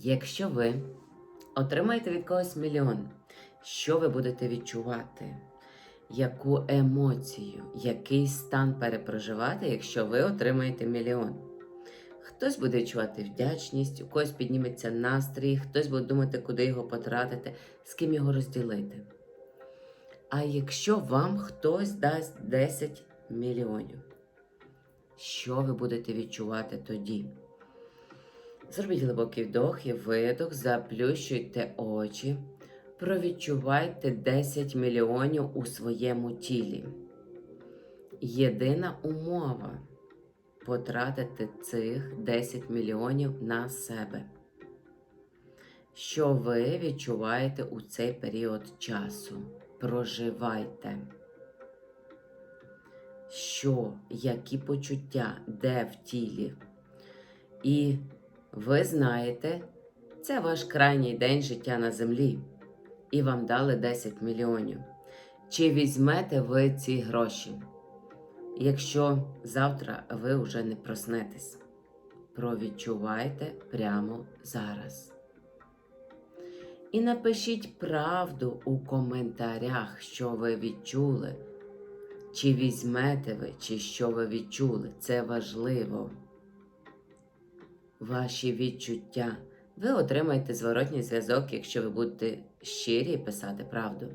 Якщо ви отримаєте від когось мільйон, що ви будете відчувати? Яку емоцію, який стан перепроживати, якщо ви отримаєте мільйон? Хтось буде відчувати вдячність, у когось підніметься настрій, хтось буде думати, куди його потратити, з ким його розділити. А якщо вам хтось дасть 10 мільйонів, що ви будете відчувати тоді? Зробіть глибокий вдох і видох, заплющуйте очі, провідчувайте 10 мільйонів у своєму тілі. Єдина умова потратити цих 10 мільйонів на себе. Що ви відчуваєте у цей період часу? Проживайте. Що, які почуття, де в тілі? І ви знаєте, це ваш крайній день життя на землі, і вам дали 10 мільйонів. Чи візьмете ви ці гроші? Якщо завтра ви вже не проснетесь, провідчувайте прямо зараз. І напишіть правду у коментарях, що ви відчули, чи візьмете ви, чи що ви відчули. Це важливо. Ваші відчуття. Ви отримаєте зворотній зв'язок, якщо ви будете щирі писати правду.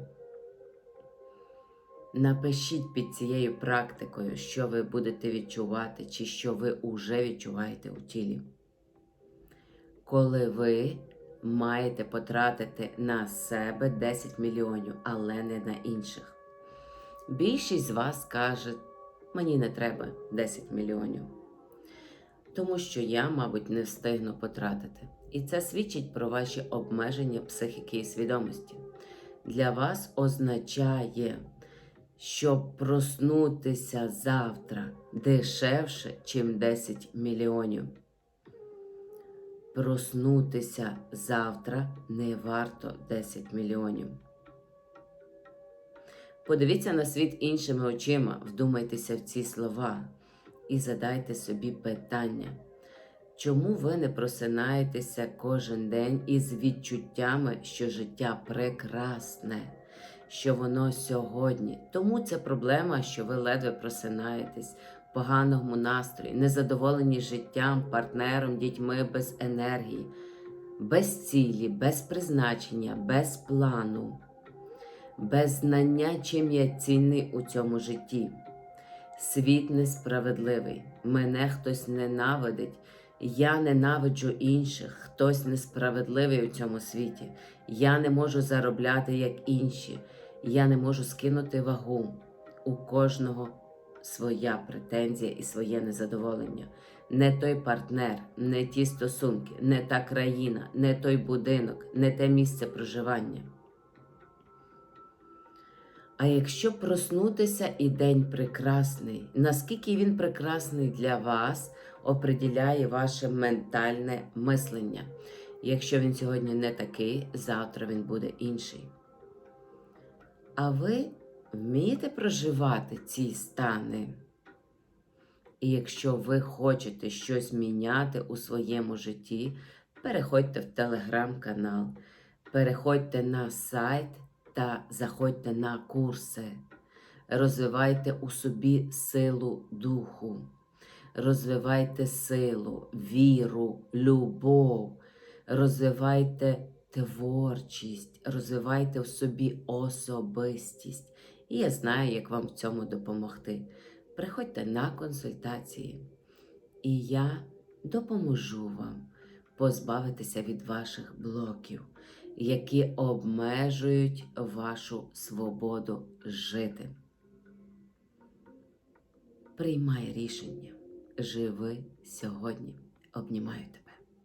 Напишіть під цією практикою, що ви будете відчувати, чи що ви уже відчуваєте у тілі. Коли ви маєте потратити на себе 10 мільйонів, але не на інших. Більшість з вас каже, мені не треба 10 мільйонів, тому що я, мабуть, не встигну потратити. І це свідчить про ваші обмеження психіки і свідомості. Для вас означає, щоб проснутися завтра дешевше, чим 10 мільйонів. Проснутися завтра не варто 10 мільйонів. Подивіться на світ іншими очима, вдумайтеся в ці слова і задайте собі питання, чому ви не просинаєтеся кожен день із відчуттями, що життя прекрасне, що воно сьогодні. Тому це проблема, що ви ледве просинаєтесь поганому настрої, незадоволені життям, партнером, дітьми без енергії, без цілі, без призначення, без плану без знання, чим я цінний у цьому житті. Світ несправедливий, мене хтось ненавидить, я ненавиджу інших, хтось несправедливий у цьому світі. Я не можу заробляти, як інші, я не можу скинути вагу. У кожного своя претензія і своє незадоволення. Не той партнер, не ті стосунки, не та країна, не той будинок, не те місце проживання. А якщо проснутися і день прекрасний, наскільки він прекрасний для вас, оприділяє ваше ментальне мислення. Якщо він сьогодні не такий, завтра він буде інший. А ви вмієте проживати ці стани? І якщо ви хочете щось міняти у своєму житті, переходьте в телеграм-канал, переходьте на сайт та заходьте на курси, розвивайте у собі силу духу, розвивайте силу, віру, любов, розвивайте творчість, розвивайте в собі особистість. І я знаю, як вам в цьому допомогти. Приходьте на консультації, і я допоможу вам позбавитися від ваших блоків які обмежують вашу свободу жити. Приймай рішення. Живи сьогодні. Обнімаю тебе.